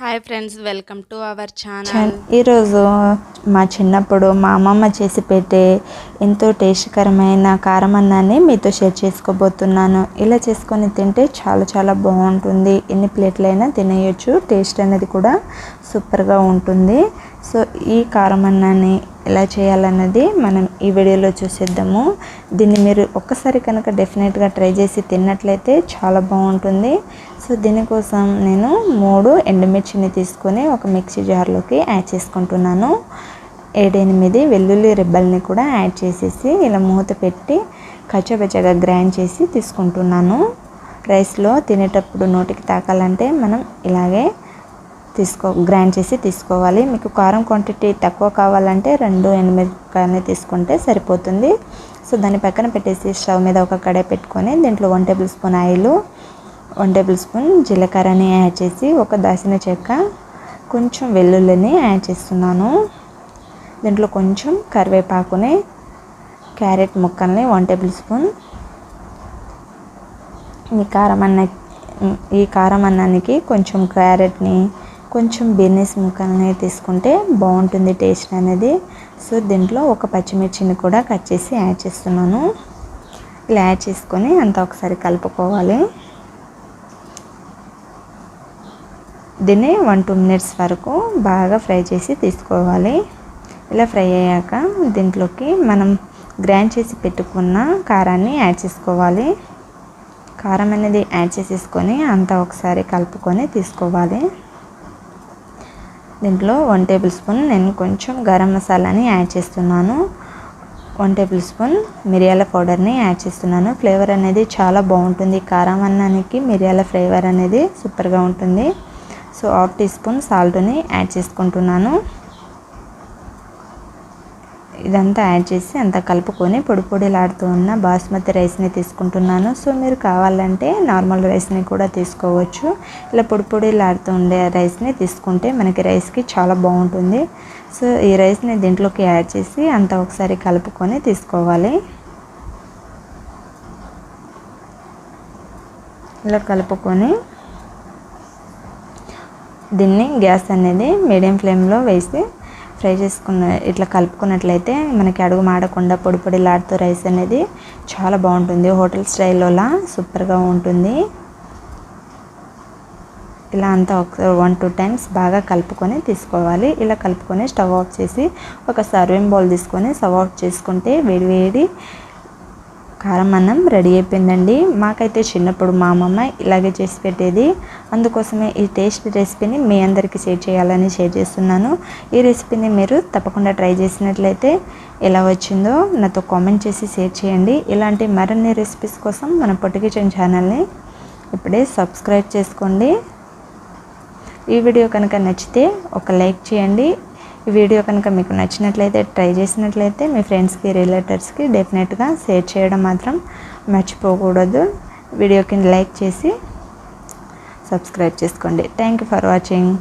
Hi friends welcome to our channel ఛాన్- ఈరోజు మా చిన్నప్పుడు మా అమ్మమ్మ చేసి పెట్టే ఎంతో టేస్ట్కరమైన కారం అన్నాన్ని మీతో షేర్ చేసుకోబోతున్నాను. ఇలా చేసుకొని తింటే చాలా చాలా బాగుంటుంది. ఎన్ని ప్లేట్లైనా తినేయచ్చు. టేస్ట్ అనేది కూడా సూపర్గా ఉంటుంది. సో ఈ కారం అన్నాన్ని ఎలా చేయాలన్నది మనం ఈ వీడియోలో చూసేద్దాము. దీన్ని మీరు ఒక్కసారి కనుక డెఫినెట్గా ట్రై చేసి తిన్నట్లయితే చాలా బాగుంటుంది. సో దీనికోసం నేను మూడు ఎండుమిర్చిని తీసుకొని ఒక మిక్సీ జార్లోకి యాడ్ చేసుకుంటున్నాను. ఏడెనిమిది వెల్లుల్లి రిబ్బల్ని కూడా యాడ్ చేసేసి ఇలా మూత పెట్టి కచ్చబచ్చగా గ్రైండ్ చేసి తీసుకుంటున్నాను. రైస్లో తినేటప్పుడు నోటికి తాకాలంటే మనం ఇలాగే తీసుకో గ్రైండ్ చేసి తీసుకోవాలి. మీకు కారం క్వాంటిటీ తక్కువ కావాలంటే రెండు ఎండుమిరపకాయలని తీసుకుంటే సరిపోతుంది. సో దాన్ని పక్కన పెట్టేసి స్టవ్ మీద ఒక కడాయి పెట్టుకొని దీంట్లో one tablespoon oil one tablespoon జీలకర్రని add చేసి ఒక దాసిన చెక్క కొంచెం వెల్లుల్లిని యాడ్ చేస్తున్నాను. దీంట్లో కొంచెం కరివేపాకుని క్యారెట్ ముక్కల్ని వన్ టేబుల్ స్పూన్. ఈ కారం అన్న ఈ కారం అన్నానికి కొంచెం క్యారెట్ని కొంచెం బీనీస్ ముక్కల్ని తీసుకుంటే బాగుంటుంది టేస్ట్ అనేది. సో దీంట్లో ఒక పచ్చిమిర్చిని కూడా కట్ చేసి యాడ్ చేస్తున్నాను. ఇలా యాడ్ చేసుకొని అంతా ఒకసారి కలుపుకోవాలి. దీన్ని వన్ టూ మినిట్స్ వరకు బాగా ఫ్రై చేసి తీసుకోవాలి. ఇలా ఫ్రై అయ్యాక దీంట్లోకి మనం గ్రైండ్ చేసి పెట్టుకున్న కారాన్ని యాడ్ చేసుకోవాలి. కారం అనేది యాడ్ చేసేసుకొని అంతా ఒకసారి కలుపుకొని తీసుకోవాలి. దీంట్లో వన్ టేబుల్ స్పూన్ నేను కొంచెం గరం మసాలాని యాడ్ చేస్తున్నాను. వన్ టేబుల్ స్పూన్ మిరియాల పౌడర్ని యాడ్ చేస్తున్నాను. ఫ్లేవర్ అనేది చాలా బాగుంటుంది. కారం అన్నానికి మిరియాల ఫ్లేవర్ అనేది సూపర్గా ఉంటుంది. సో హాఫ్ టీ స్పూన్ సాల్ట్ని యాడ్ చేసుకుంటున్నాను. ఇదంతా యాడ్ చేసి అంతా కలుపుకొని పొడి పొడిలాడుతూ ఉన్న బాస్మతి రైస్ని తీసుకుంటున్నాను. సో మీరు కావాలంటే నార్మల్ రైస్ని కూడా తీసుకోవచ్చు. ఇలా పొడి పొడిలాడుతూ ఉండే రైస్ని తీసుకుంటే మనకి రైస్కి చాలా బాగుంటుంది. సో ఈ రైస్ని దీంట్లోకి యాడ్ చేసి అంతా ఒకసారి కలుపుకొని తీసుకోవాలి. ఇలా కలుపుకొని దీన్ని గ్యాస్ అనేది మీడియం ఫ్లేమ్లో వేసి ఫ్రై చేసుకున్న ఇట్లా కలుపుకున్నట్లయితే మనకి అడుగు మాడకుండా పొడి పొడిలాడుతూ రైస్ అనేది చాలా బాగుంటుంది. హోటల్ స్టైల్లోలా సూపర్గా ఉంటుంది. ఇలా అంతా ఒక వన్ టూ టైమ్స్ బాగా కలుపుకొని తీసుకోవాలి. ఇలా కలుపుకొని స్టవ్ ఆఫ్ చేసి ఒక సర్వింగ్ బౌల్ తీసుకొని సర్వ్ ఆఫ్ చేసుకుంటే వేడి వేడి కారం అన్నం రెడీ అయిపోయిందండి. మాకైతే చిన్నప్పుడు మా అమ్మమ్మ ఇలాగే చేసి పెట్టేది. అందుకోసమే ఈ టేస్ట్ రెసిపీని మీ అందరికీ షేర్ చేయాలని షేర్ చేస్తున్నాను. ఈ రెసిపీని మీరు తప్పకుండా ట్రై చేసినట్లయితే ఎలా వచ్చిందో నాతో కామెంట్ చేసి షేర్ చేయండి. ఇలాంటి మరిన్ని రెసిపీస్ కోసం మన పొట్టి కిచెన్ ఛానల్ని ఇప్పుడే సబ్స్క్రైబ్ చేసుకోండి. ఈ వీడియో కనుక నచ్చితే ఒక లైక్ చేయండి. ఈ వీడియో కనుక మీకు నచ్చినట్లయితే ట్రై చేసినట్లయితే మీ ఫ్రెండ్స్కి రిలేటివ్స్కి డెఫినెట్గా షేర్ చేయడం మాత్రం మర్చిపోకూడదు. వీడియోకి లైక్ చేసి సబ్స్క్రైబ్ చేసుకోండి. Thank you for watching.